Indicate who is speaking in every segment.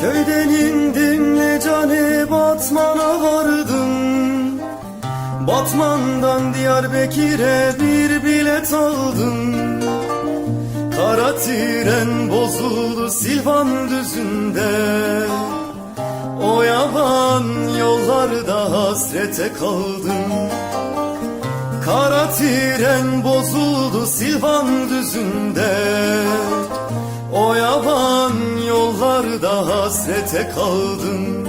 Speaker 1: Köyden indim Lecan'e Batman'a vardım. Batman'dan Diyarbakır'e bir bilet aldım. Kara tren bozuldu Silvan düzünde. O yaban yollarda hasrete kaldım. Kara tren bozuldu Silvan düzünde. O yaban yollarda hasrete kaldım.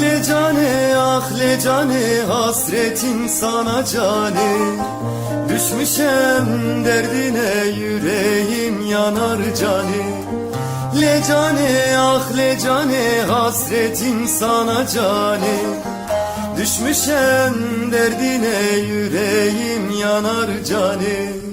Speaker 1: Lecane ah lecane hasretin sana cane. Düşmüşem derdine yüreğim yanar cane. Lecane ah lecane hasretin sana cane. Düşmüşem derdine yüreğim yanar cane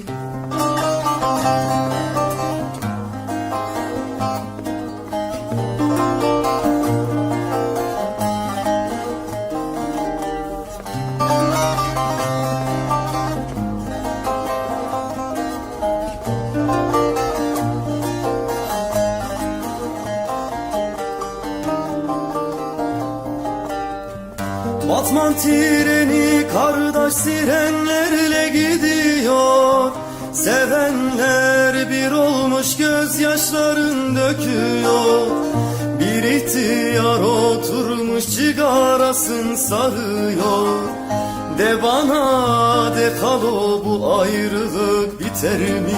Speaker 1: Batman treni kardeş sirenlerle gidiyor Sevenler bir olmuş gözyaşların döküyor Bir ihtiyar oturmuş cigarasın sarıyor De bana de kalo bu ayrılık biter mi?